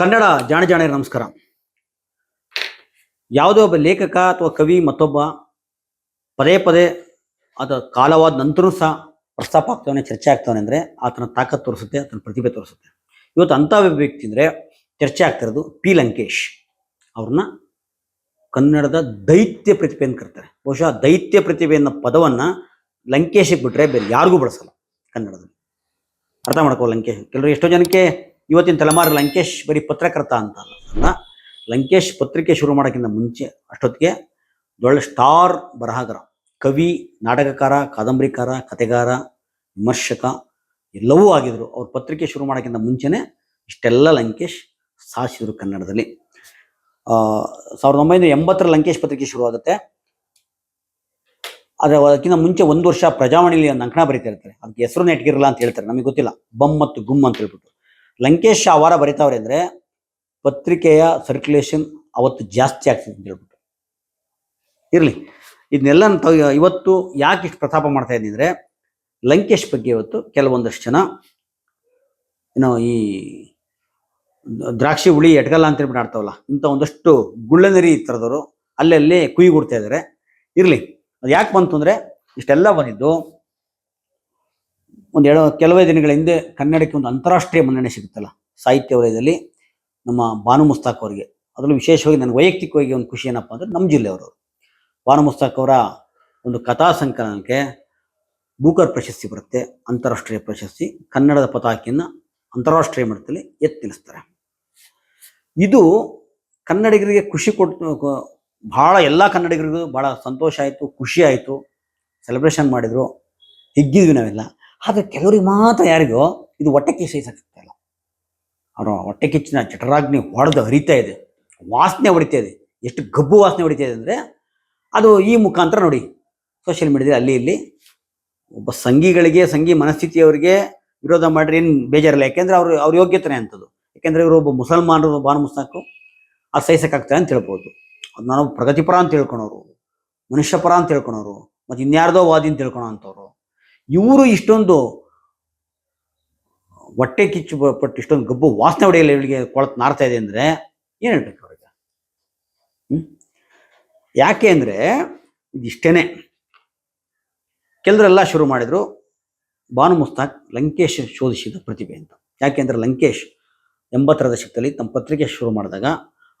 ಕನ್ನಡ ಜಾಣ ಜಾಣೆ ನಮಸ್ಕಾರ. ಯಾವುದೇ ಒಬ್ಬ ಲೇಖಕ ಅಥವಾ ಕವಿ ಮತ್ತೊಬ್ಬ ಪದೇ ಪದೇ ಅದ ಕಾಲವಾದ ನಂತರ ಸಹ ಪ್ರಸ್ತಾಪ ಆಗ್ತಾವನೆ, ಚರ್ಚೆ ಆಗ್ತಾವನೆ ಅಂದರೆ ಆತನ ತಾಕತ್ ತೋರಿಸುತ್ತೆ, ಆತನ ಪ್ರತಿಭೆ ತೋರಿಸುತ್ತೆ. ಇವತ್ತು ಅಂಥ ವ್ಯಕ್ತಿ ಅಂದರೆ ಚರ್ಚೆ ಆಗ್ತಿರೋದು ಪಿ ಲಂಕೇಶ್. ಅವ್ರನ್ನ ಕನ್ನಡದ ದೈತ್ಯ ಪ್ರತಿಭೆ ಅಂತ ಕರ್ತಾರೆ. ಬಹುಶಃ ದೈತ್ಯ ಪ್ರತಿಭೆ ಅನ್ನೋ ಪದವನ್ನು ಲಂಕೇಶಿಗೆ ಬಿಟ್ರೆ ಬೇರೆ ಯಾರಿಗೂ ಬಳಸಲ್ಲ ಕನ್ನಡದಲ್ಲಿ. ಅರ್ಥ ಮಾಡ್ಕೋ ಲಂಕೇಶ್. ಕೆಲವರು ಎಷ್ಟೋ ಜನಕ್ಕೆ ಇವತ್ತಿನ ತಲೆಮಾರು ಲಂಕೇಶ್ ಬರೀ ಪತ್ರಕರ್ತ ಅಂತ ಅಲ್ಲ. ಲಂಕೇಶ್ ಪತ್ರಿಕೆ ಶುರು ಮಾಡೋಕ್ಕಿಂತ ಮುಂಚೆ ಅಷ್ಟೊತ್ತಿಗೆ ಒಳ್ಳೆ ಸ್ಟಾರ್ ಬರಹಗಾರ, ಕವಿ, ನಾಟಕಕಾರ, ಕಾದಂಬರಿಕಾರ, ಕಥೆಗಾರ, ವಿಮರ್ಶಕ ಎಲ್ಲವೂ ಆಗಿದ್ರು. ಅವ್ರ ಪತ್ರಿಕೆ ಶುರು ಮಾಡೋಕ್ಕಿಂತ ಮುಂಚೆನೇ ಇಷ್ಟೆಲ್ಲ ಲಂಕೇಶ್ ಸಾಧಿಸಿದರು ಕನ್ನಡದಲ್ಲಿ. ಸಾವಿರದ ಒಂಬೈನೂರ ಎಂಬತ್ತರ ಲಂಕೇಶ್ ಪತ್ರಿಕೆ ಶುರುವಾಗುತ್ತೆ. ಆದರೆ ಅದಕ್ಕಿಂತ ಮುಂಚೆ ಒಂದು ವರ್ಷ ಪ್ರಜಾವಾಣಿಲಿ ಒಂದು ಅಂಕಣ ಬರೀತಾ ಇರ್ತಾರೆ. ಅದಕ್ಕೆ ಹೆಸರು ನೆಟ್ಗಿರಲ್ಲ ಅಂತ ಹೇಳ್ತಾರೆ. ನಮಗೆ ಗೊತ್ತಿಲ್ಲ. ಬಮ್ ಮತ್ತು ಗುಮ್ ಅಂತ ಹೇಳ್ಬಿಟ್ಟು. ಲಂಕೇಶ್ ಆ ವಾರ ಬರೀತಾವ್ರೆ ಅಂದರೆ ಪತ್ರಿಕೆಯ ಸರ್ಕ್ಯುಲೇಷನ್ ಅವತ್ತು ಜಾಸ್ತಿ ಆಗ್ತದೆ ಅಂತ ಹೇಳ್ಬಿಟ್ಟು. ಇರಲಿ. ಇದನ್ನೆಲ್ಲ ಇವತ್ತು ಯಾಕೆ ಇಷ್ಟು ಪ್ರತಾಪ ಮಾಡ್ತಾ ಇದ್ದೀನಿ ಲಂಕೇಶ್ ಬಗ್ಗೆ ಇವತ್ತು ಕೆಲವೊಂದಷ್ಟು ಜನ ಏನೋ ಈ ದ್ರಾಕ್ಷಿ ಹುಳಿ ಎಟ್ಗಲ್ಲ ಅಂತ ಹೇಳ್ಬಿಟ್ಟು ಆಡ್ತಾವಲ್ಲ, ಇಂಥ ಒಂದಷ್ಟು ಗುಳ್ಳನರಿ ಥರದವರು ಅಲ್ಲಲ್ಲಿ ಕುಯ್ಗುಡ್ತಾ ಇದ್ದಾರೆ ಇರಲಿ. ಅದು ಯಾಕೆ ಬಂತು ಅಂದರೆ ಇಷ್ಟೆಲ್ಲ ಬಂದಿದ್ದು ಒಂದು ಎರಡು ಕೆಲವೇ ದಿನಗಳ ಹಿಂದೆ ಕನ್ನಡಕ್ಕೆ ಒಂದು ಅಂತಾರಾಷ್ಟ್ರೀಯ ಮನ್ನಣೆ ಸಿಗುತ್ತಲ್ಲ, ಸಾಹಿತ್ಯ ವಲಯದಲ್ಲಿ ನಮ್ಮ ಭಾನು ಮುಸ್ತಾಕ್ ಅವರಿಗೆ. ಅದರಲ್ಲೂ ವಿಶೇಷವಾಗಿ ನನಗೆ ವೈಯಕ್ತಿಕವಾಗಿ ಒಂದು ಖುಷಿ ಏನಪ್ಪ ಅಂದರೆ ನಮ್ಮ ಜಿಲ್ಲೆಯವರು. ಭಾನು ಮುಸ್ತಾಕ್ ಅವರ ಒಂದು ಕಥಾ ಸಂಕಲನಕ್ಕೆ ಬೂಕರ್ ಪ್ರಶಸ್ತಿ ಬರುತ್ತೆ, ಅಂತಾರಾಷ್ಟ್ರೀಯ ಪ್ರಶಸ್ತಿ. ಕನ್ನಡದ ಪತಾಕಿಯನ್ನು ಅಂತಾರಾಷ್ಟ್ರೀಯ ಮಟ್ಟದಲ್ಲಿ ಎತ್ತಿ ಇದು ಕನ್ನಡಿಗರಿಗೆ ಖುಷಿ ಕೊಟ್ಟು ಭಾಳ ಎಲ್ಲ ಕನ್ನಡಿಗರಿಗೂ ಭಾಳ ಸಂತೋಷ ಆಯಿತು, ಖುಷಿ ಆಯಿತು. ಸೆಲೆಬ್ರೇಷನ್ ಮಾಡಿದರು. ಹಿಗ್ಗಿದ್ವಿ ನಾವೆಲ್ಲ. ಆದರೆ ಕೆಲವರಿಗೆ ಮಾತ್ರ ಯಾರಿಗೋ ಇದು ಹೊಟ್ಟೆ ಕಿಚ್ಚು ಸಹಿಸಕ್ಕಾಗ್ತಾ ಇಲ್ಲ ಅವರು ಹೊಟ್ಟೆ ಕಿಚ್ಚಿನ ಜಠರಾಗ್ನಿ ಹೊಡೆದು ಹರಿತಾ ಇದೆ. ವಾಸನೆ ಹೊಡಿತಾ ಇದೆ. ಎಷ್ಟು ಗಬ್ಬು ವಾಸನೆ ಹೊಡಿತಾ ಇದೆ ಅಂದರೆ ಅದು ಈ ಮುಖಾಂತರ ನೋಡಿ. ಸೋಷಿಯಲ್ ಮೀಡಿಯಾದಲ್ಲಿ ಅಲ್ಲಿ ಇಲ್ಲಿ ಒಬ್ಬ ಸಂಘಿಗಳಿಗೆ ಸಂಘಿ ಮನಸ್ಥಿತಿಯವರಿಗೆ ವಿರೋಧ ಮಾಡ್ರಿ, ಏನು ಬೇಜಾರಿಲ್ಲ. ಯಾಕೆಂದ್ರೆ ಅವರು, ಅವ್ರ ಯೋಗ್ಯತೆನೇ ಅಂಥದ್ದು ಯಾಕೆಂದರೆ ಇವರು ಒಬ್ಬ ಮುಸಲ್ಮಾನರು ಬಾನು ಮುಸ್ತಾಕು ಅದು ಸಹಿಸಕ್ಕಾಗ್ತದೆ ಅಂತ ಹೇಳ್ಬೋದು. ಅದು ನಾನು ಪ್ರಗತಿಪರ ಅಂತ ತಿಳ್ಕೊಳೋರು ಮನುಷ್ಯಪರ ಅಂತ ತಿಳ್ಕೊಳೋರು ಮತ್ತು ಇನ್ಯಾರ್ದೋ ವಾದಿ ಅಂತ ತಿಳ್ಕೊಳೋ ಅಂಥವ್ರು ಇವರು ಇಷ್ಟೊಂದು ಹೊಟ್ಟೆ ಕಿಚ್ಚು ಪಟ್ಟು ಇಷ್ಟೊಂದು ಗಬ್ಬು ವಾಸನೆ ಹೊಡೆಯಲ್ಲ ಇವಳಿಗೆ ಕೊಳತ್ ನಾರ್ತಾ ಇದೆ ಅಂದರೆ ಏನು ಹೇಳ್ಬೇಕು ಅವ್ರಿಗೆ? ಯಾಕೆ ಅಂದರೆ ಇದಿಷ್ಟೇನೆ. ಕೆಲವರೆಲ್ಲ ಶುರು ಮಾಡಿದ್ರು ಬಾನು ಮುಸ್ತಾಕ್ ಲಂಕೇಶ್ ಶೋಧಿಸಿದ ಪ್ರತಿಭೆ ಅಂತ. ಯಾಕೆಂದ್ರೆ ಲಂಕೇಶ್ ಎಂಬತ್ತರ ದಶಕದಲ್ಲಿ ತಮ್ಮ ಪತ್ರಿಕೆ ಶುರು ಮಾಡಿದಾಗ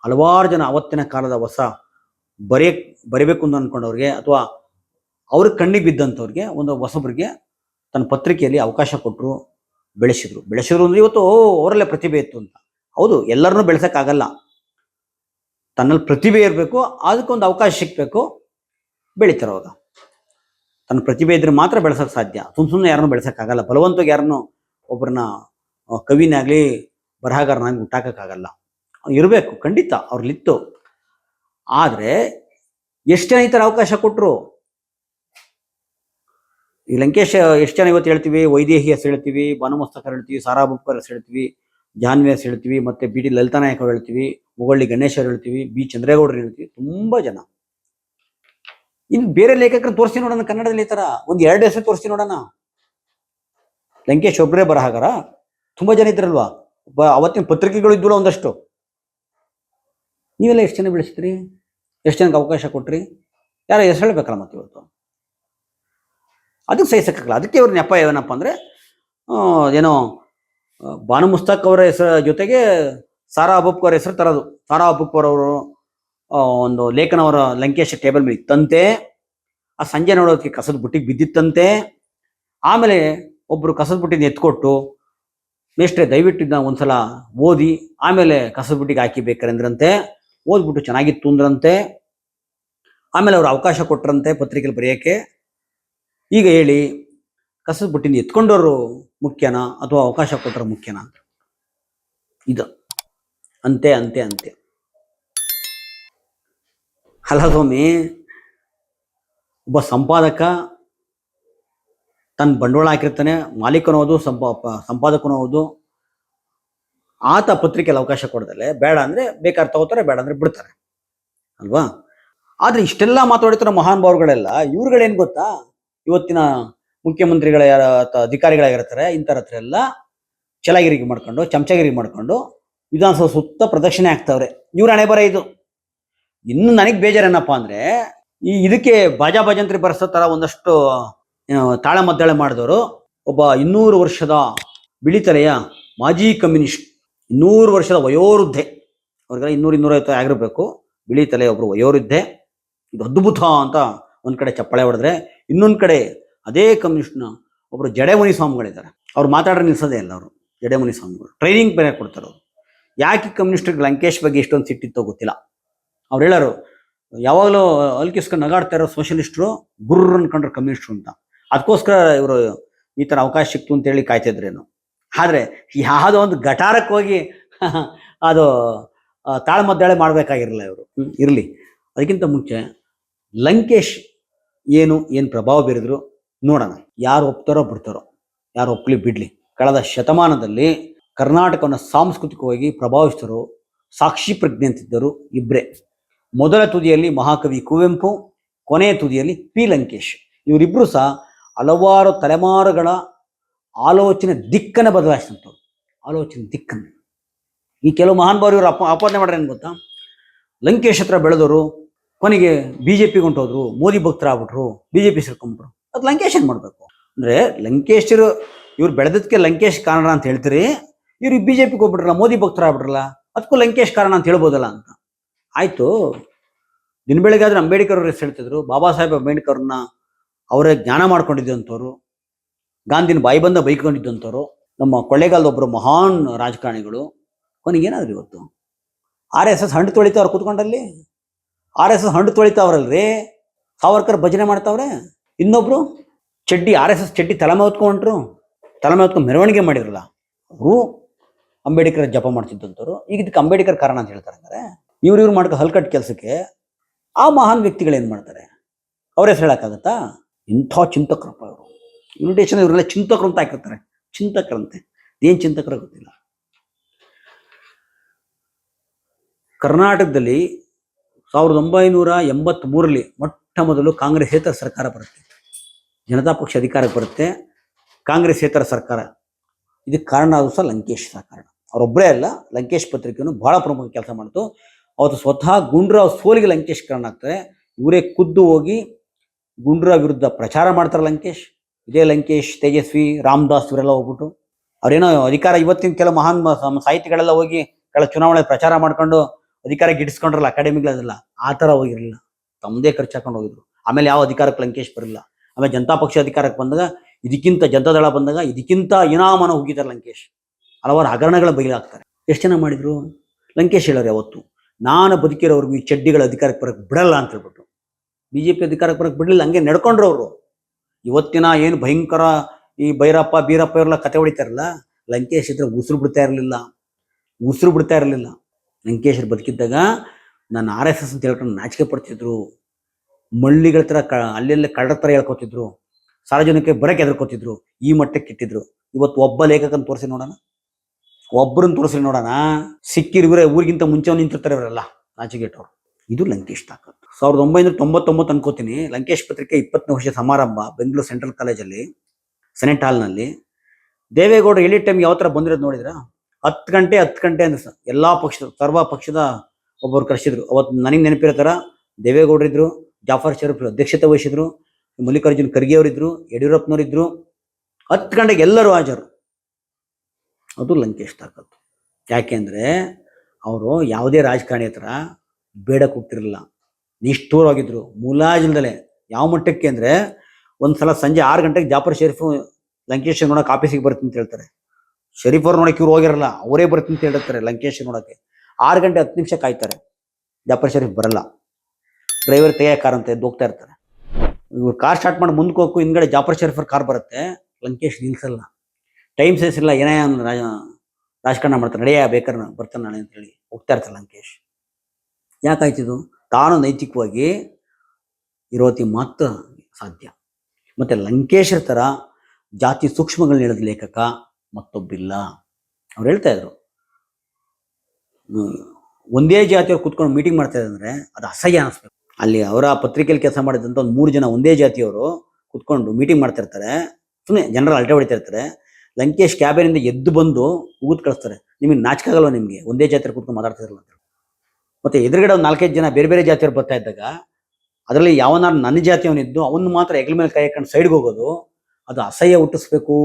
ಹಲವಾರು ಜನ ಅವತ್ತಿನ ಕಾಲದ ಹೊಸ ಬರೆಯ ಬರಿಬೇಕು ಅಂತ ಅಂದ್ಕೊಂಡವ್ರಿಗೆ ಅಥವಾ ಅವ್ರ ಕಣ್ಣಿಗೆ ಬಿದ್ದಂಥವ್ರಿಗೆ ಒಂದು ಹೊಸಬ್ರಿಗೆ ತನ್ನ ಪತ್ರಿಕೆಯಲ್ಲಿ ಅವಕಾಶ ಕೊಟ್ಟರು ಬೆಳೆಸಿದ್ರು. ಬೆಳೆಸಿದ್ರು ಅಂದ್ರೆ ಇವತ್ತು ಅವರಲ್ಲೇ ಪ್ರತಿಭೆ ಇತ್ತು ಅಂತ. ಹೌದು, ಎಲ್ಲರನ್ನೂ ಬೆಳೆಸೋಕ್ಕಾಗಲ್ಲ. ತನ್ನಲ್ಲಿ ಪ್ರತಿಭೆ ಇರಬೇಕು, ಅದಕ್ಕೊಂದು ಅವಕಾಶ ಸಿಗಬೇಕು ಬೆಳಿತಾರೆ ಅವಾಗ ತನ್ನ ಪ್ರತಿಭೆ ಇದ್ರೆ ಮಾತ್ರ ಬೆಳೆಸೋಕೆ ಸಾಧ್ಯ. ಸುಮ್ಮ ಸುಮ್ಮನೆ ಯಾರನ್ನೂ ಬೆಳೆಸೋಕ್ಕಾಗಲ್ಲ. ಬಲವಂತವಾಗಿ ಯಾರನ್ನೂ ಒಬ್ಬರನ್ನ ಕವಿನಾಗಲಿ ಬರಹಗಾರನಾಗಿ ಹುಟ್ಟಾಕೋಕ್ಕಾಗಲ್ಲ. ಇರಬೇಕು, ಖಂಡಿತ, ಅವ್ರಲ್ಲಿತ್ತು. ಆದರೆ ಎಷ್ಟು ಈ ಥರ ಅವಕಾಶ ಕೊಟ್ಟರು ಈ ಲಂಕೇಶ್ ಎಷ್ಟು ಜನ ಇವತ್ತು ಹೇಳ್ತೀವಿ? ವೈದೇಹಿ ಹೆಸರು ಹೇಳ್ತೀವಿ ಭಾನುಮಸ್ತಕರ್ ಹೇಳ್ತೀವಿ ಸಾರಾ ಬುಕ್ಕರ್ ಹೆಸರು ಹೇಳ್ತೀವಿ, ಜಾನ್ವಿ ಹೆಸರು ಹೇಳ್ತೀವಿ, ಮತ್ತೆ ಬಿ ಟಿ ಲಲಿತಾ ನಾಯಕ್ ಅವ್ರು ಹೇಳ್ತೀವಿ, ಮುಗೊಳ್ಳಿ ಗಣೇಶ್ ಅವ್ರು ಹೇಳ್ತೀವಿ, ಬಿ ಚಂದ್ರೇಗೌಡರು ಹೇಳ್ತೀವಿ, ತುಂಬಾ ಜನ. ಇನ್ನು ಬೇರೆ ಲೇಖಕರು ತೋರಿಸಿ ನೋಡೋಣ, ಕನ್ನಡದಲ್ಲಿ ಈ ಥರ ಒಂದು ಎರಡು ಹೆಸರು ತೋರಿಸಿ ನೋಡೋಣ. ಲಂಕೇಶ್ ಒಬ್ಬರೇ ಬರಹಾಗಾರ, ತುಂಬಾ ಜನ ಇದ್ರಲ್ವಾ? ಅವತ್ತಿನ ಪತ್ರಿಕೆಗಳು ಇದ್ವಲ್ಲ ಒಂದಷ್ಟು. ನೀವೆಲ್ಲ ಎಷ್ಟು ಜನ ಬೆಳೆಸಿದ್ರಿ ಎಷ್ಟು ಜನಕ್ಕೆ ಅವಕಾಶ ಕೊಟ್ರಿ? ಯಾರ ಹೆಸರು ಹೇಳ್ಬೇಕಲ್ಲ ಮತ್ತೆ ಇವತ್ತು? ಅದಕ್ಕೆ ಸಹಿಸಕ್ಕಾಗಲ್ಲ ಅದಕ್ಕೆ ಅವ್ರ ನೆಪ ಏನಪ್ಪ ಅಂದರೆ ಏನೋ ಬಾನು ಮುಸ್ತಾಕ್ ಅವರ ಹೆಸರ ಜೊತೆಗೆ ಸಾರಾ ಅಬುಕ್ ಅವರ ಹೆಸರು ತರೋದು. ಸಾರಾ ಅಬುಕ್ ಅವರು ಒಂದು ಲೇಖನ ಅವರ ಲಂಕೇಶ್ ಟೇಬಲ್ ಮೇಲೆ ಇತ್ತಂತೆ. ಆ ಸಂಜೆ ನೋಡೋದಕ್ಕೆ ಕಸದ ಬುಟ್ಟಿಗೆ ಬಿದ್ದಿತ್ತಂತೆ. ಆಮೇಲೆ ಒಬ್ಬರು ಕಸದ ಬುಟ್ಟಿನ ಎತ್ಕೊಟ್ಟು, ಮೇಷ್ಟ್ರೆ ದಯವಿಟ್ಟು ಇದನ್ನ ಒಂದ್ಸಲ ಓದಿ, ಆಮೇಲೆ ಕಸದ ಬುಟ್ಟಿಗೆ ಹಾಕಿ ಬೇಕಂದ್ರಂತೆ. ಓದ್ಬಿಟ್ಟು ಚೆನ್ನಾಗಿತ್ತು ಅಂದ್ರಂತೆ. ಆಮೇಲೆ ಅವ್ರು ಅವಕಾಶ ಕೊಟ್ರಂತೆ ಪತ್ರಿಕೆಲಿ ಬರೆಯೋಕ್ಕೆ. ಈಗ ಹೇಳಿ, ಕಸದ ಬುಟ್ಟಿನ ಎತ್ಕೊಂಡವರು ಮುಖ್ಯನಾ ಅಥವಾ ಅವಕಾಶ ಕೊಟ್ಟರು ಮುಖ್ಯನಾ? ಇದು. ಅಂತೆ ಅಂತೆ ಅಂತೆ. ಅಲ್ಲ ಸ್ವಾಮಿ, ಒಬ್ಬ ಸಂಪಾದಕ ತನ್ನ ಬಂಡವಾಳ ಹಾಕಿರ್ತಾನೆ, ಮಾಲೀಕನೂ ಹೌದು, ಸಂಪಾ ಸಂಪಾದಕನೂ ಹೌದು. ಆತ ಪತ್ರಿಕೆಯಲ್ಲಿ ಅವಕಾಶ ಕೊಡ್ದಲೆ ಬೇಡ ಅಂದರೆ ಬೇಕಾದ್ರೆ ತಗೋತಾರೆ, ಬೇಡ ಅಂದರೆ ಬಿಡ್ತಾರೆ. ಅಲ್ವಾ? ಆದರೆ ಇಷ್ಟೆಲ್ಲ ಮಾತಾಡಿತಾರೆ ಮಹಾನ್ ಭಾವಗಳೆಲ್ಲ ಇವ್ರುಗಳೇನು ಗೊತ್ತಾ? ಇವತ್ತಿನ ಮುಖ್ಯಮಂತ್ರಿಗಳ ಯಾರ ಅಧಿಕಾರಿಗಳಾಗಿರ್ತಾರೆ ಇಂಥರ ಹತ್ರ ಎಲ್ಲ ಚಲಗಿರಿಗೆ ಮಾಡ್ಕೊಂಡು, ಚಮಚಗಿರಿ ಮಾಡ್ಕೊಂಡು ವಿಧಾನಸಭೆ ಸುತ್ತ ಪ್ರದಕ್ಷಿಣೆ ಆಗ್ತಾವ್ರೆ ಇವ್ರ ಹಣೆ ಬರ ಇದು. ಇನ್ನು ನನಗೆ ಬೇಜಾರೇನಪ್ಪ ಅಂದ್ರೆ, ಈ ಇದಕ್ಕೆ ಬಾಜಾ ಭಜಂತ್ರಿ ಬರ್ಸೋ ತರ ಒಂದಷ್ಟು ತಾಳಮದ್ದಾಳೆ ಮಾಡಿದವರು ಒಬ್ಬ ಇನ್ನೂರು ವರ್ಷದ ಬಿಳಿತಲೆಯ ಮಾಜಿ ಕಮ್ಯುನಿಸ್ಟ್, ಇನ್ನೂರು ವರ್ಷದ ವಯೋವೃದ್ಧೆ. ಅವ್ರಿಗೆಲ್ಲ ಇನ್ನೂರು ಇನ್ನೂರೈವತ್ತು ಆಗಿರಬೇಕು. ಬಿಳಿ ತಲೆ ಒಬ್ರು ವಯೋವೃದ್ಧೆ. ಇದು ಅದ್ಭುತ ಅಂತ ಒಂದ್ ಕಡೆ ಚಪ್ಪಾಳೆ ಹೊಡೆದ್ರೆ ಇನ್ನೊಂದ್ ಕಡೆ ಅದೇ ಕಮ್ಯುನಿಸ್ಟ್ನ ಒಬ್ಬರು ಜಡೆಮುನಿ ಸ್ವಾಮಿಗಳಿದ್ದಾರೆ. ಅವ್ರು ಮಾತಾಡ್ರೆ ನಿಲ್ಸೋದೇ ಇಲ್ಲ ಅವರು, ಜಡೆಮುನಿ ಸ್ವಾಮಿಗಳು. ಟ್ರೈನಿಂಗ್ ಬೇರೆ ಕೊಡ್ತಾರೆ ಅವರು. ಯಾಕೆ ಕಮ್ಯುನಿಸ್ಟ್ಗೆ ಲಂಕೇಶ್ ಬಗ್ಗೆ ಇಷ್ಟೊಂದು ಸಿಟ್ಟಿತ್ತೋ ಗೊತ್ತಿಲ್ಲ. ಅವ್ರು ಹೇಳೋರು, ಯಾವಾಗಲೂ ಅಲ್ಕಿಸ್ಕೊಂಡು ನಗಾಡ್ತಾ ಇರೋ ಸೋಷಲಿಸ್ಟ್ರು ಗುರ್ರ್ ಅನ್ಕೊಂಡ್ರು ಕಮ್ಯುನಿಸ್ಟ್ರು ಅಂತ. ಅದಕ್ಕೋಸ್ಕರ ಇವರು ಈ ಥರ ಅವಕಾಶ ಸಿಕ್ತು ಅಂತೇಳಿ ಕಾಯ್ತಿದ್ರೇನು. ಆದರೆ ಯಾವುದೋ ಒಂದು ಗಟಾರಕ್ಕೆ ಹೋಗಿ ಅದು ತಾಳ್ಮದ್ದಾಳೆ ಮಾಡಬೇಕಾಗಿರಲಿಲ್ಲ ಇವರು. ಇರಲಿ. ಅದಕ್ಕಿಂತ ಮುಂಚೆ ಲಂಕೇಶ್ ಏನು ಏನು ಪ್ರಭಾವ ಬೀರಿದ್ರು ನೋಡೋಣ. ಯಾರು ಒಪ್ತಾರೋ ಬಿಡ್ತಾರೋ, ಯಾರು ಒಪ್ಲಿ ಬಿಡ್ಲಿ. ಕಳೆದ ಶತಮಾನದಲ್ಲಿ ಕರ್ನಾಟಕವನ್ನು ಸಾಂಸ್ಕೃತಿಕವಾಗಿ ಪ್ರಭಾವಿಸಿದರು ಸಾಕ್ಷಿ ಪ್ರಜ್ಞೆ ಅಂತಿದ್ದರು ಇಬ್ಬರೇ ಮೊದಲ ತುದಿಯಲ್ಲಿ ಮಹಾಕವಿ ಕುವೆಂಪು, ಕೊನೆಯ ತುದಿಯಲ್ಲಿ ಪಿ ಲಂಕೇಶ್. ಇವರಿಬ್ಬರು ಸಹ ಹಲವಾರು ತಲೆಮಾರುಗಳ ಆಲೋಚನೆ ದಿಕ್ಕನ್ನು ಬದಲಾಯಿಸಿದಂಥವ್ರು. ಆಲೋಚನೆ ದಿಕ್ಕನ್ನು. ಈ ಕೆಲವು ಮಹಾನ್ ಭಾವಿಯವರು ಅಪ ಅಪಾದನೆ ಮಾಡ್ರೆ ಏನು ಗೊತ್ತಾ? ಲಂಕೇಶ್ ಹತ್ರ ಬೆಳೆದವರು ಕೊನೆಗೆ ಬಿ ಜೆ ಪಿಗೆ ಹೊಂಟೋದ್ರು ಮೋದಿ ಭಕ್ತರಾಗ್ಬಿಟ್ರು ಬಿ ಜೆ ಪಿ ಸೇರ್ಕೊಂಡ್ಬಿಟ್ರು ಅದು ಲಂಕೇಶ್ ಏನು ಮಾಡಬೇಕು. ಅಂದರೆ ಲಂಕೇಶರು ಇವ್ರು ಬೆಳೆದಕ್ಕೆ ಲಂಕೇಶ್ ಕಾರಣ ಅಂತ ಹೇಳ್ತೀರಿ, ಇವ್ರಿಗೆ ಬಿ ಜೆ ಪಿಗೆ ಹೋಗ್ಬಿಟ್ರಲ್ಲ, ಮೋದಿ ಭಕ್ತರಾಗ್ಬಿಟ್ರಲ್ಲ ಅದಕ್ಕೂ ಲಂಕೇಶ್ ಕಾರಣ ಅಂತ ಹೇಳ್ಬೋದಲ್ಲ ಅಂತ. ಆಯಿತು. ದಿನ ಬೆಳಗಾದ್ರೆ ಅಂಬೇಡ್ಕರ್ ಅವ್ರ ಹೆಸರು ಹೇಳ್ತಿದ್ರು ಬಾಬಾ ಸಾಹೇಬ್ ಅಂಬೇಡ್ಕರ್ನ ಅವರೇ ಜ್ಞಾನ ಮಾಡ್ಕೊಂಡಿದ್ದಂಥವ್ರು, ಗಾಂಧಿನ ಬಾಯಿ ಬಂದ ಬೈಕೊಂಡಿದ್ದಂಥವ್ರು ನಮ್ಮ ಕೊಳ್ಳೇಗಾಲದ ಒಬ್ಬರು ಮಹಾನ್ ರಾಜಕಾರಣಿಗಳು. ಕೊನೆಗೇನಾದ್ರು ಇವತ್ತು? ಆರ್ ಎಸ್ ಎಸ್ ಹಂಡು ತೊಳಿತಾವ್ರು ಕೂತ್ಕೊಂಡಲ್ಲಿ ಆರ್ ಎಸ್ ಎಸ್ ಹಂಡು ತೊಳಿತಾವ್ರಲ್ರಿ? ಸಾವರ್ಕರ್ ಭಜನೆ ಮಾಡ್ತಾವ್ರೆ? ಇನ್ನೊಬ್ರು ಚಡ್ಡಿ, ಆರ್ ಎಸ್ ಎಸ್ ಚಡ್ಡಿ ತಲೆಮೆ ಹೊತ್ಕೊಂಡ್ರು. ತಲೆಮೆ ಹೊತ್ಕೊಂಡು ಮೆರವಣಿಗೆ ಮಾಡಿರಲ್ಲ ಅವರು ಅಂಬೇಡ್ಕರ್ ಜಪ ಮಾಡ್ತಿದ್ದಂಥವ್ರು. ಈಗ ಇದಕ್ಕೆ ಅಂಬೇಡ್ಕರ್ ಕಾರಣ ಅಂತ ಹೇಳ್ತಾರೆ ಅಂದರೆ ಇವ್ರು ಇವ್ರು ಮಾಡ್ಕೊ ಹಲ್ಕಟ್ ಕೆಲಸಕ್ಕೆ ಆ ಮಹಾನ್ ವ್ಯಕ್ತಿಗಳು ಏನು ಮಾಡ್ತಾರೆ? ಅವ್ರ ಹೆಸರು ಹೇಳೋಕ್ಕಾಗತ್ತಾ? ಇಂಥ ಚಿಂತಕರಪ್ಪ ಅವರು ಇನ್ವಿಟೇಷನ್ ಇವರೆಲ್ಲ ಚಿಂತಕರು ಅಂತ ಹಾಕಿರ್ತಾರೆ. ಚಿಂತಕರಂತೆ ಏನು ಚಿಂತಕರ ಗೊತ್ತಿಲ್ಲ. ಕರ್ನಾಟಕದಲ್ಲಿ ಸಾವಿರದ ಒಂಬೈನೂರ ಎಂಬತ್ತ್ ಮೂರರಲ್ಲಿ ಮೊಟ್ಟ ಮೊದಲು ಕಾಂಗ್ರೆಸ್ಸೇತರ ಸರ್ಕಾರ ಬರುತ್ತೆ. ಜನತಾ ಪಕ್ಷ ಅಧಿಕಾರಕ್ಕೆ ಬರುತ್ತೆ. ಕಾಂಗ್ರೆಸ್ಸೇತರ ಸರ್ಕಾರ. ಇದಕ್ಕೆ ಕಾರಣ ಅದು ಸಹ ಲಂಕೇಶ್ ಕಾರಣ. ಅವರೊಬ್ಬರೇ ಅಲ್ಲ, ಲಂಕೇಶ್ ಪತ್ರಿಕೆಯನ್ನು ಬಹಳ ಪ್ರಮುಖ ಕೆಲಸ ಮಾಡಿತು. ಅವತ್ತು ಸ್ವತಃ ಗುಂಡ್ರಾವ್ ಸೋಲಿಗೆ ಲಂಕೇಶ್ ಕಾರಣ ಆಗ್ತಾರೆ. ಇವರೇ ಖುದ್ದು ಹೋಗಿ ಗುಂಡ್ರಾವ್ ವಿರುದ್ಧ ಪ್ರಚಾರ ಮಾಡ್ತಾರೆ ಲಂಕೇಶ್. ಇದೇ ಲಂಕೇಶ್, ತೇಜಸ್ವಿ, ರಾಮದಾಸ್ ಇವರೆಲ್ಲ ಹೋಗ್ಬಿಟ್ಟು. ಅವರೇನೋ ಅಧಿಕಾರ ಇವತ್ತಿನ ಕೆಲವು ಮಹಾನ್ ಸಾಹಿತಿಗಳೆಲ್ಲ ಹೋಗಿ ಕಳೆದ ಚುನಾವಣೆ ಪ್ರಚಾರ ಮಾಡ್ಕೊಂಡು ಅಧಿಕಾರ ಗಿಡಿಸ್ಕೊಂಡ್ರಲ್ಲ ಅಕಾಡೆಮಿಗಳಲ್ಲ ಆ ಥರ ಹೋಗಿರಲಿಲ್ಲ. ತಮ್ಮದೇ ಖರ್ಚು ಹಾಕೊಂಡು ಹೋಗಿದ್ರು. ಆಮೇಲೆ ಯಾವ ಅಧಿಕಾರಕ್ಕೆ ಲಂಕೇಶ್ ಬರಲಿಲ್ಲ? ಆಮೇಲೆ ಜನತಾ ಪಕ್ಷ ಅಧಿಕಾರಕ್ಕೆ ಬಂದಾಗ, ಇದಕ್ಕಿಂತ ಜನತಾದಳ ಬಂದಾಗ, ಇದಕ್ಕಿಂತ ಇನಾಮನ ಹೋಗಿದ್ದಾರೆ ಲಂಕೇಶ್. ಹಲವಾರು ಹಗರಣಗಳ ಬಯಲಾಗ್ತಾರೆ ಎಷ್ಟು ಜನ ಮಾಡಿದ್ರು? ಲಂಕೇಶ್ ಹೇಳೋರು ಯಾವತ್ತು? ನಾನು ಬದುಕಿರೋರ್ಗು ಈ ಚಡ್ಡಿಗಳ ಅಧಿಕಾರಕ್ಕೆ ಬರಕ್ಕೆ ಬಿಡಲ್ಲ ಅಂತ ಹೇಳ್ಬಿಟ್ಟು ಬಿ ಜೆ ಪಿ ಅಧಿಕಾರಕ್ಕೆ ಬರಕ್ಕೆ ಬಿಡಲಿಲ್ಲ, ಹಂಗೆ ನಡ್ಕೊಂಡ್ರು ಅವರು. ಇವತ್ತಿನ ಏನು ಭಯಂಕರ ಈ ಭೈರಪ್ಪ ಬೀರಪ್ಪ ಇವರೆಲ್ಲ ಕತೆ ಹೊಡಿತಾರಲ್ಲ? ಲಂಕೇಶ್ ಇದ್ರೆ ಉಸಿರು ಬಿಡ್ತಾ ಇರಲಿಲ್ಲ. ಉಸಿರು ಬಿಡ್ತಾ ಇರಲಿಲ್ಲ. ಲಂಕೇಶ್ರು ಬದುಕಿದ್ದಾಗ ನಾನು ಆರ್ ಎಸ್ ಎಸ್ ಅಂತ ಹೇಳ್ಕೊಂಡು ನಾಚಿಕೆ ಪಡ್ತಿದ್ರು. ಮಳ್ಳಿಗಳ ಥರ ಕ, ಅಲ್ಲೆಲ್ಲ ಕಳ್ಳರ ಥರ ಹೇಳ್ಕೊತಿದ್ರು. ಸಾರ್ವಜನಿಕ ಬರಕ್ಕೆ ಎದ್ರಕೋತಿದ್ರು ಈ ಮಟ್ಟಕ್ಕೆ ಇಟ್ಟಿದ್ರು. ಇವತ್ತು ಒಬ್ಬ ಲೇಖಕನ ತೋರಿಸಿ ನೋಡೋಣ? ಒಬ್ಬರನ್ನ ತೋರಿಸಿ ನೋಡೋಣ? ಸಿಕ್ಕಿರ್ಬಿರ ಊರಿಗಿಂತ ಮುಂಚೆ ನಿಂತಿರ್ತಾರೆ ಇವರೆಲ್ಲ ನಾಚಿಗೆಟ್ಟವ್ರು ಇದು ಲಂಕೇಶ್ ತಾಕತ್. ಸಾವಿರದ ಒಂಬೈನೂರ ತೊಂಬತ್ತೊಂಬತ್ತು ಅನ್ಕೋತೀನಿ. ಲಂಕೇಶ್ ಪತ್ರಿಕೆ ಇಪ್ಪತ್ತನೇ ವರ್ಷ ಸಮಾರಂಭ ಬೆಂಗಳೂರು ಸೆಂಟ್ರಲ್ ಕಾಲೇಜಲ್ಲಿ, ಸೆನೆಟ್ ಹಾಲ್ನಲ್ಲಿ. ದೇವೇಗೌಡರು ಎಲ್ಲಿ ಟೈಮ್ ಯಾವ ಥರ ಬಂದಿರೋದು ನೋಡಿದ್ರ? ಹತ್ತು ಗಂಟೆ ಹತ್ತು ಗಂಟೆ ಅಂತ ಸ- ಎಲ್ಲಾ ಪಕ್ಷದ, ಸರ್ವ ಪಕ್ಷದ ಒಬ್ಬರು ಕರೆಸಿದ್ರು ಅವತ್ತು ನನಗೆ ನೆನಪಿರೋ ಥರ ಇದ್ದರು ಜಾಫರ್ ಶರೀಫ್ ಅಧ್ಯಕ್ಷತೆ ವಹಿಸಿದ್ರು, ಮಲ್ಲಿಕಾರ್ಜುನ್ ಖರ್ಗೆ ಅವರಿದ್ರು ಯಡಿಯೂರಪ್ಪನವರಿದ್ದರು ಹತ್ತು ಗಂಟೆಗೆ ಎಲ್ಲರೂ ಹಾಜರು. ಅದು ಲಂಕೇಶ್ ತಾಕತ್ತು. ಯಾಕೆಂದ್ರೆ ಅವರು ಯಾವುದೇ ರಾಜಕಾರಣಿ ಹತ್ರ ಬೇಡಕ್ಕೆ ಹೋಗ್ತಿರಲಿಲ್ಲ ನಿಷ್ಠೂರವಾಗಿದ್ರು. ಮುಲಾಜಿಲ್ದಲೆ ಯಾವ ಮಟ್ಟಕ್ಕೆ ಅಂದ್ರೆ ಒಂದ್ಸಲ ಸಂಜೆ ಆರು ಗಂಟೆಗೆ ಜಾಫರ್ ಶರೀಫ್ ಲಂಕೇಶ್ ನೋಡೋಕೆ ಆಫೀಸಿಗೆ ಬರ್ತೀನಿ ಅಂತ ಹೇಳ್ತಾರೆ. ಶರೀಫ್ ಅವ್ರು ನೋಡಕ್ಕೆ ಇವ್ರು ಹೋಗಿರಲ್ಲ, ಅವರೇ ಬರ್ತೀನಿ ಅಂತ ಹೇಳಿರ್ತಾರೆ ಲಂಕೇಶ್ ನೋಡಕ್ಕೆ. ಆರು ಗಂಟೆ ಹತ್ತು ನಿಮಿಷ ಕಾಯ್ತಾರೆ. ಜಾಫರ್ ಶರೀಫ್ ಬರಲ್ಲ. ಡ್ರೈವರ್ ತೆಗೆಯ ಕಾರ್ ಅಂತ ಎದ್ದು ಹೋಗ್ತಾ ಇರ್ತಾರೆ. ಇವ್ರು ಕಾರ್ ಸ್ಟಾರ್ಟ್ ಮಾಡಿ ಮುಂದಕ್ಕೆ ಹೋಗು ಹಿಂದ್ಗಡೆ ಜಾಫರ್ ಶರೀಫ್ ಕಾರ್ ಬರುತ್ತೆ. ಲಂಕೇಶ್ ನಿಲ್ಸಲ್ಲ. ಟೈಮ್ ಸೇಸ್ ಇಲ್ಲ, ಏನೇ ರಾಜ, ರಾಜಕಾರಣ ಮಾಡ್ತಾರೆ. ನಡೆಯ ಬೇಕಾದ್ರೆ ಬರ್ತಾನೆ ನಾಳೆ ಅಂತ ಹೇಳಿ ಹೋಗ್ತಾ ಇರ್ತಾರೆ ಲಂಕೇಶ್. ಯಾಕಾಯ್ತಿದು ತಾನು ನೈತಿಕವಾಗಿ ಇರೋತಿ ಮಾತ್ರ ಸಾಧ್ಯ. ಮತ್ತೆ ಲಂಕೇಶರ ಥರ ಜಾತಿ ಸೂಕ್ಷ್ಮಗಳನ್ನ ಹೇಳಿದ ಲೇಖಕ ಮತ್ತೊಬ್ಬಿಲ್ಲ ಅವ್ರು ಹೇಳ್ತಾ ಇದ್ರು. ಒಂದೇ ಜಾತಿಯವ್ರು ಕೂತ್ಕೊಂಡು ಮೀಟಿಂಗ್ ಮಾಡ್ತಾ ಇದ್ರೆ ಅದು ಅಸಹ್ಯ ಅನಿಸ್ಬೇಕು. ಅಲ್ಲಿ ಅವರ ಪತ್ರಿಕೆಯಲ್ಲಿ ಕೆಲಸ ಮಾಡಿದಂಥ ಒಂದು ಮೂರು ಜನ ಒಂದೇ ಜಾತಿಯವರು ಕೂತ್ಕೊಂಡು ಮೀಟಿಂಗ್ ಮಾಡ್ತಾ ಇರ್ತಾರೆ. ಸುಮ್ಮನೆ ಜನರ ಅಲ್ಟೆ ಹೊಡಿತಾ ಇರ್ತಾರೆ. ಲಂಕೇಶ್ ಕ್ಯಾಬಿನಿಂದ ಎದ್ದು ಬಂದು ಉಗುದ್ ಕಳಿಸ್ತಾರೆ. ನಿಮಗೆ ನಾಚಿಕಾಗಲ್ವ ನಿಮಗೆ? ಒಂದೇ ಜಾತಿಯಲ್ಲಿ ಕೂತ್ಕೊಂಡು ಮಾತಾಡ್ತಿರಲ್ಲ ಅಂತ ಮತ್ತೆ ಎದುರುಗಡೆ ಒಂದು ನಾಲ್ಕೈದು ಜನ ಬೇರೆ ಬೇರೆ ಜಾತಿಯವ್ರು ಬರ್ತಾ ಇದ್ದಾಗ ಅದರಲ್ಲಿ ಯಾವನಾರು ನನ್ನ ಜಾತಿಯವನಿದ್ದು, ಅವನು ಮಾತ್ರ ಎಗ್ಲ ಮೇಲೆ ಕೈ ಹಾಕೊಂಡು ಸೈಡ್ಗೆ ಹೋಗೋದು, ಅದು ಅಸಹ್ಯ ಹುಟ್ಟಿಸ್ಬೇಕು.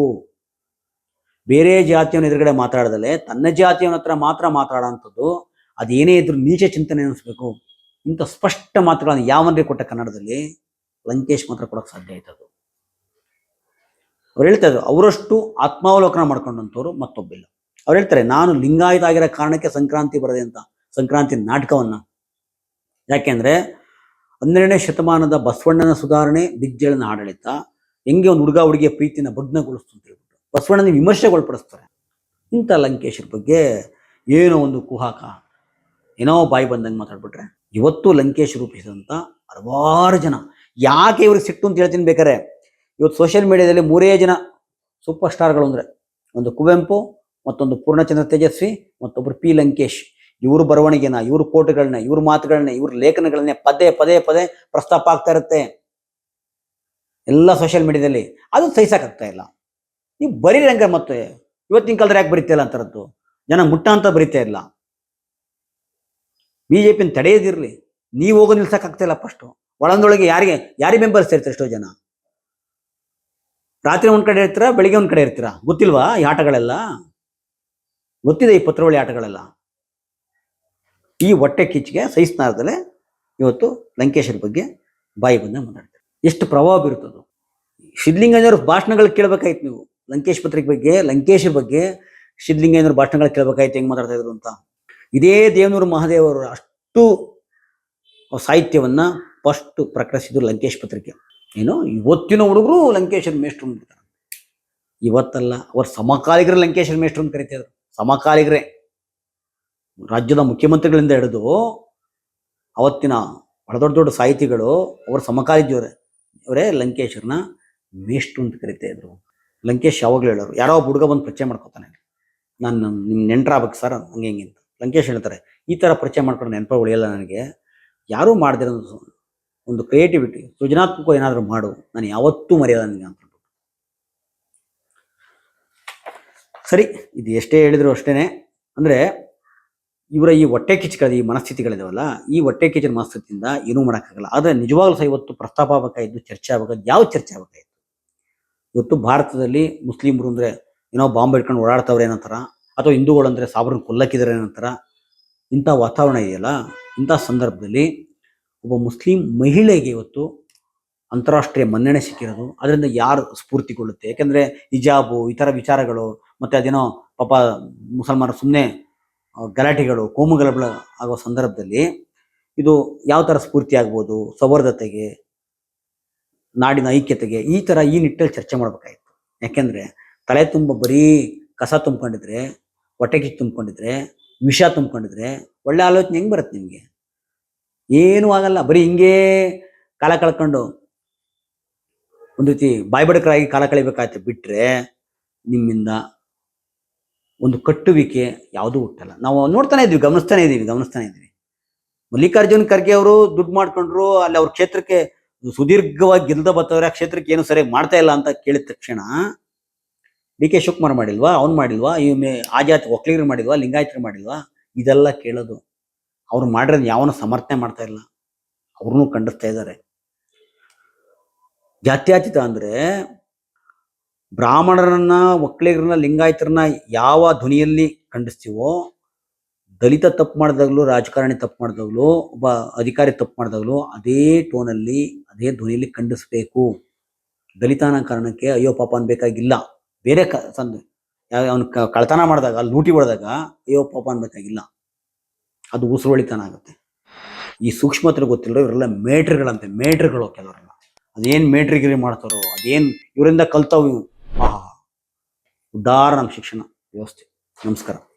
ಬೇರೆ ಜಾತಿಯವನ ಎದುರುಗಡೆ ಮಾತಾಡದಲೆ ತನ್ನ ಜಾತಿಯವನ ಹತ್ರ ಮಾತ್ರ ಮಾತಾಡೋಂಥದ್ದು, ಅದೇನೇ ಇದ್ರೂ ನೀಚ ಚಿಂತನೆ ಅನಿಸ್ಬೇಕು ಇಂಥ ಸ್ಪಷ್ಟ ಮಾತುಗಳನ್ನು ಯಾವನ್ರಿಗೆ ಕೊಟ್ಟ ಕನ್ನಡದಲ್ಲಿ? ಲಂಕೇಶ್ ಮಾತ್ರ ಕೊಡಕ್ಕೆ ಸಾಧ್ಯ ಆಯ್ತದು ಅವ್ರು ಹೇಳ್ತಾ ಇದ್ರು ಅವರಷ್ಟು ಆತ್ಮಾವಲೋಕನ ಮಾಡ್ಕೊಂಡಂಥವ್ರು ಮತ್ತೊಬ್ಬಿಲ್ಲ. ಅವ್ರು ಹೇಳ್ತಾರೆ, ನಾನು ಲಿಂಗಾಯತ ಆಗಿರೋ ಕಾರಣಕ್ಕೆ ಸಂಕ್ರಾಂತಿ ಬರದೆ ಅಂತ, ಸಂಕ್ರಾಂತಿ ನಾಟಕವನ್ನ. ಯಾಕೆಂದ್ರೆ ಹನ್ನೆರಡನೇ ಶತಮಾನದ ಬಸವಣ್ಣನ ಸುಧಾರಣೆ, ಬಿಜ್ಜಳನ ಆಡಳಿತ, ಹೆಂಗೆ ಒಂದು ಹುಡುಗ ಹುಡುಗಿಯ ಪ್ರೀತಿನ ಭಗ್ನಗೊಳಿಸ್ತು ಬಸವಣ್ಣನ ವಿಮರ್ಶೆಗೊಳಪಡಿಸ್ತಾರೆ. ಇಂಥ ಲಂಕೇಶರ ಬಗ್ಗೆ ಏನೋ ಒಂದು ಕುಹಾಕ, ಏನೋ ಬಾಯಿ ಬಂದಂಗೆ ಮಾತಾಡ್ಬಿಟ್ರೆ ಇವತ್ತು ಲಂಕೇಶ್ ರೂಪಿಸಿದಂಥ ಹಲವಾರು ಜನ. ಯಾಕೆ ಇವ್ರಿಗೆ ಸಿಟ್ಟು ಅಂತ ಹೇಳ್ತೀನಿ ಬೇಕಾರೆ ಇವತ್ತು ಸೋಷಿಯಲ್ ಮೀಡಿಯಾದಲ್ಲಿ ಮೂರೇ ಜನ ಸೂಪರ್ ಸ್ಟಾರ್ಗಳು ಅಂದರೆ ಒಂದು ಕುವೆಂಪು, ಮತ್ತೊಂದು ಪೂರ್ಣಚಂದ್ರ ತೇಜಸ್ವಿ ಮತ್ತೊಬ್ಬರು ಪಿ ಲಂಕೇಶ್. ಇವ್ರ ಬರವಣಿಗೆನ, ಇವ್ರ ಕೋಟುಗಳನ್ನ, ಇವ್ರ ಮಾತುಗಳನ್ನ, ಇವ್ರ ಲೇಖನಗಳನ್ನೇ ಪದೇ ಪದೇ ಪದೇ ಪ್ರಸ್ತಾಪ ಆಗ್ತಾ ಇರುತ್ತೆ. ಎಲ್ಲ ಸೋಷಿಯಲ್ ಮೀಡಿಯಾದಲ್ಲಿ ಅದು ಸಹಿಸಕ್ಕಾಗ್ತಾ ಇಲ್ಲ. ನೀವು ಬರೀರಿ ಹೆಂಗ ಮತ್ತೆ ಇವತ್ತಿನ ಕಾಲದಲ್ಲಿ ಯಾಕೆ ಬರೀತಾ ಇಲ್ಲ ಅಂತರದ್ದು? ಜನ ಮುಟ್ಟ ಅಂತ ಬರೀತಾ ಇಲ್ಲ. ಪಿನ ತಡೆಯದಿರ್ಲಿ ನೀವು ಹೋಗೋ ನಿಲ್ಸಕ್ಕಾಗ್ತಾ ಇಲ್ಲ ಫಸ್ಟು ಒಳಂದೊಳಗೆ ಯಾರಿಗೆ ಯಾರಿಗೆ ಮೆಂಬರ್ಸ್ ಇರ್ತಾರೆ ಎಷ್ಟೋ ಜನ? ರಾತ್ರಿ ಒಂದ್ ಕಡೆ ಇರ್ತೀರಾ, ಬೆಳಿಗ್ಗೆ ಒಂದ್ ಕಡೆ ಇರ್ತೀರಾ? ಗೊತ್ತಿಲ್ವಾ ಈ ಆಟಗಳೆಲ್ಲ? ಗೊತ್ತಿದೆ ಈ ಪತ್ರವಳಿ ಆಟಗಳೆಲ್ಲ. ಈ ಹೊಟ್ಟೆ ಕಿಚ್ಚಿಗೆ ಸಹಿಸ್ನಾರದಲ್ಲೇ ಇವತ್ತು ಲಂಕೇಶರ ಬಗ್ಗೆ ಬಾಯಿ ಬಂದ ಮಾತಾಡ್ತಾರೆ. ಎಷ್ಟು ಪ್ರಭಾವ ಬೀರುತ್ತದು. ಸಿದ್ಲಿಂಗಯ್ಯನವ್ರ ಭಾಷಣಗಳು ಕೇಳಬೇಕಾಯ್ತು ನೀವು. ಲಂಕೇಶ್ ಪತ್ರಿಕೆ ಬಗ್ಗೆ, ಲಂಕೇಶ್ ಬಗ್ಗೆ ಸಿದ್ಧಲಿಂಗೇಂದ್ರ ಭಾಷಣಗಳು ಕೇಳಬೇಕಾಯ್ತು, ಹೆಂಗೆ ಮಾತಾಡ್ತಾ ಇದ್ರು ಅಂತ. ಇದೇ ದೇವನೂರು ಮಹಾದೇವರು ಅಷ್ಟು ಸಾಹಿತ್ಯವನ್ನ ಫಸ್ಟ್ ಪ್ರಕಟಿಸಿದ್ರು ಲಂಕೇಶ್ ಪತ್ರಿಕೆ. ಏನು, ಇವತ್ತಿನ ಹುಡುಗರು ಲಂಕೇಶ್ವರ ಮೇಷ್ಟ್ರು ಅಂದ್ಬಿಡ್ತಾರೆ. ಇವತ್ತಲ್ಲ, ಅವ್ರ ಸಮಕಾಲಿಗರ ಲಂಕೇಶ್ವರ ಮೇಷ್ಟ್ರು ಅಂತ ಕರಿತಿದ್ರು ಸಮಕಾಲಿಗರೇ. ರಾಜ್ಯದ ಮುಖ್ಯಮಂತ್ರಿಗಳಿಂದ ಹಿಡಿದು ಅವತ್ತಿನ ಬಹಳ ದೊಡ್ಡ ದೊಡ್ಡ ಸಾಹಿತಿಗಳು, ಅವ್ರ ಸಮಕಾಲೀನವರೇ ಅವರೇ ಲಂಕೇಶ್ವರನ ಮೇಷ್ಟ್ರು ಅಂತ ಕರಿತಾ ಇದ್ರು. ಲಂಕೇಶ್ ಯಾವಾಗಲೂ ಹೇಳೋರು. ಯಾರೋ ಒಬ್ಬ ಹುಡುಗ ಬಂದು ಪರಿಚಯ ಮಾಡ್ಕೊತಾನೆ. ನಾನು ನಿಮ್ಮ ನೆಂಟ್ರಾಗ್ಬೇಕು ಸರ್, ಹಂಗೆ ಹಿಂಗೆ ಅಂತ. ಲಂಕೇಶ್ ಹೇಳ್ತಾರೆ, ಈ ಥರ ಪರಿಚಯ ಮಾಡ್ಕೊಂಡು ನೆನಪ ಉಳಿಯಲ್ಲ ನನಗೆ. ಯಾರೂ ಮಾಡ್ದಿರೋ ಒಂದು ಕ್ರಿಯೇಟಿವಿಟಿ ಸೃಜನಾತ್ಮಕ ಏನಾದರೂ ಮಾಡು. ನಾನು ಯಾವತ್ತೂ ಮರೆಯಲ್ಲ ನನಗೆ ಅಂತ ಸರಿ, ಇದು ಎಷ್ಟೇ ಹೇಳಿದ್ರು ಅಷ್ಟೇನೆ. ಅಂದ್ರೆ, ಇವರ ಈ ಹೊಟ್ಟೆ ಕಿಚ್ಚುಗಳ ಈ ಮನಸ್ಥಿತಿಗಳಿದಾವಲ್ಲ, ಈ ಹೊಟ್ಟೆ ಕಿಚ್ಚಿನ ಮನಸ್ಥಿತಿಯಿಂದ ಏನೂ ಮಾಡೋಕ್ಕಾಗಲ್ಲ. ಆದರೆ ನಿಜವಾಗ್ಲೂ ಸಹ ಇವತ್ತು ಪ್ರಸ್ತಾಪ ಆಗಬೇಕಾಯ್ತು ಚರ್ಚೆ ಆಗಬೇಕಾಯ್ತು ಯಾವ ಚರ್ಚೆ ಆಗಬೇಕಾಯ್ತು ಇವತ್ತು ಭಾರತದಲ್ಲಿ ಮುಸ್ಲಿಮರು ಅಂದರೆ ಏನೋ ಬಾಂಬ್ ಇಟ್ಕೊಂಡು ಓಡಾಡ್ತವ್ರೆ ಏನಂತಾರ? ಅಥವಾ ಹಿಂದೂಗಳು ಅಂದ್ರೆ ಸಾಬ್ರನ್ನ ಕೊಲ್ಲಕ್ಕಿದ್ದಾರೆ ಏನಂತಾರ? ಇಂಥ ವಾತಾವರಣ ಇದೆಯಲ್ಲ, ಇಂಥ ಸಂದರ್ಭದಲ್ಲಿ ಒಬ್ಬ ಮುಸ್ಲಿಂ ಮಹಿಳೆಗೆ ಇವತ್ತು ಅಂತಾರಾಷ್ಟ್ರೀಯ ಮನ್ನಣೆ ಸಿಕ್ಕಿರೋದು. ಅದರಿಂದ ಯಾರು ಸ್ಫೂರ್ತಿಗೊಳ್ಳುತ್ತೆ? ಯಾಕೆಂದರೆ ಹಿಜಾಬು, ಈ ಥರ ವಿಚಾರಗಳು, ಮತ್ತೆ ಅದೇನೋ ಪಾಪ ಮುಸಲ್ಮಾನರು ಸುಮ್ಮನೆ ಗಲಾಟೆಗಳು, ಕೋಮುಗಲಭೆ ಆಗೋ ಸಂದರ್ಭದಲ್ಲಿ ಇದು ಯಾವ ಥರ ಸ್ಫೂರ್ತಿ ಆಗ್ಬೋದು? ಸೌಹಾರ್ದತೆಗೆ ನಾಡಿನ ಐಕ್ಯತೆಗೆ ಈ ಥರ ಈ ನಿಟ್ಟಲ್ಲಿ ಚರ್ಚೆ ಮಾಡಬೇಕಾಯಿತು. ಯಾಕೆಂದ್ರೆ ತಲೆ ತುಂಬ ಬರೀ ಕಸ ತುಂಬ್ಕೊಂಡಿದ್ರೆ ಹೊಟ್ಟೆ ಕಿಚ್ಚು ತುಂಬ್ಕೊಂಡಿದ್ರೆ, ವಿಷ ತುಂಬ್ಕೊಂಡಿದ್ರೆ ಒಳ್ಳೆ ಆಲೋಚನೆ ಹೆಂಗ್ ಬರುತ್ತೆ ನಿಮಗೆ? ಏನೂ ಆಗಲ್ಲ, ಬರೀ ಹಿಂಗೇ ಕಾಲ ಕಳ್ಕೊಂಡು ಒಂದು ರೀತಿ ಬಾಯ್ಬಡಕರಾಗಿ ಕಾಲ ಕಳಿಬೇಕಾಯ್ತು ಬಿಟ್ರೆ ನಿಮ್ಮಿಂದ ಒಂದು ಕಟ್ಟುವಿಕೆ ಯಾವುದೂ ಹುಟ್ಟಲ್ಲ. ನಾವು ನೋಡ್ತಾನೆ ಇದ್ವಿ ಗಮನಿಸ್ತಾನೆ ಇದ್ದೀವಿ ಗಮನಿಸ್ತಾನೆ ಇದ್ದೀವಿ. ಮಲ್ಲಿಕಾರ್ಜುನ್ ಖರ್ಗೆ ಅವರು ದುಡ್ಡು ಮಾಡ್ಕೊಂಡ್ರು, ಅಲ್ಲಿ ಅವ್ರ ಕ್ಷೇತ್ರಕ್ಕೆ ಸುದೀರ್ಘವಾಗಿ ಗೆಲ್ದ ಬರ್ತವ್ರೆ ಆ ಕ್ಷೇತ್ರಕ್ಕೆ ಏನು ಸರಿಯಾಗಿ ಮಾಡ್ತಾ ಇಲ್ಲ ಅಂತ ಕೇಳಿದ ತಕ್ಷಣ ಡಿ ಕೆ ಶಿವಕುಮಾರ್ ಮಾಡಿಲ್ವಾ, ಅವ್ನು ಮಾಡಿಲ್ವಾ, ಈ ಮೇ- ಆ ಜಾತಿ ಒಕ್ಕಲಿಗರು ಮಾಡಿಲ್ವಾ, ಲಿಂಗಾಯತರು ಮಾಡಿಲ್ವಾ, ಇದೆಲ್ಲ ಕೇಳೋದು. ಅವ್ರು ಮಾಡಿರೋದು ಯಾವನು ಸಮರ್ಥನೆ ಮಾಡ್ತಾ ಇಲ್ಲ. ಅವ್ರನ್ನೂ ಖಂಡಿಸ್ತಾ ಇದ್ದಾರೆ ಜಾತ್ಯಾತೀತ ಅಂದ್ರೆ ಬ್ರಾಹ್ಮಣರನ್ನ ಒಕ್ಕಲಿಗರನ್ನ ಲಿಂಗಾಯತರನ್ನ ಯಾವ ಧ್ವನಿಯಲ್ಲಿ ಖಂಡಿಸ್ತೀವೋ ದಲಿತ ತಪ್ಪು ಮಾಡಿದಾಗಲೂ, ರಾಜಕಾರಣಿ ತಪ್ಪು ಮಾಡಿದಾಗಲೂ, ಒಬ್ಬ ಅಧಿಕಾರಿ ತಪ್ಪು ಮಾಡಿದಾಗಲೂ, ಅದೇ ಟೋನಲ್ಲಿ ಅದೇ ಧ್ವನಿಯಲ್ಲಿ ಖಂಡಿಸಬೇಕು. ದಲಿತ ಅನ್ನೋ ಕಾರಣಕ್ಕೆ ಅಯ್ಯೋ ಪಾಪ ಅನ್ಬೇಕಾಗಿಲ್ಲ. ಬೇರೆ ಕ, ಸಂದ ಅವನು ಕಳ್ತನ ಮಾಡಿದಾಗ ಲೂಟಿ ಹೊಡೆದಾಗ ಅಯ್ಯೋ ಪಾಪ ಅನ್ಬೇಕಾಗಿಲ್ಲ. ಅದು ಉಸುರೊಳಿತನ ಆಗುತ್ತೆ. ಈ ಸೂಕ್ಷ್ಮತೆ ಗೊತ್ತಿಲ್ಲ ಇವರೆಲ್ಲ ಮೇಟ್ರ್ಗಳಂತೆ, ಮೇಟ್ರ್ಗಳು ಕೆಲವರೆಲ್ಲ. ಅದೇನು ಮೇಟ್ರಿಗಿರಿ ಮಾಡ್ತಾರೋ, ಅದೇನು ಇವರಿಂದ ಕಲ್ತಾವ್ ಇವು ಆಹಾ ಉದ್ದಾರ ನಮ್ಮ ಶಿಕ್ಷಣ ವ್ಯವಸ್ಥೆ. ನಮಸ್ಕಾರ.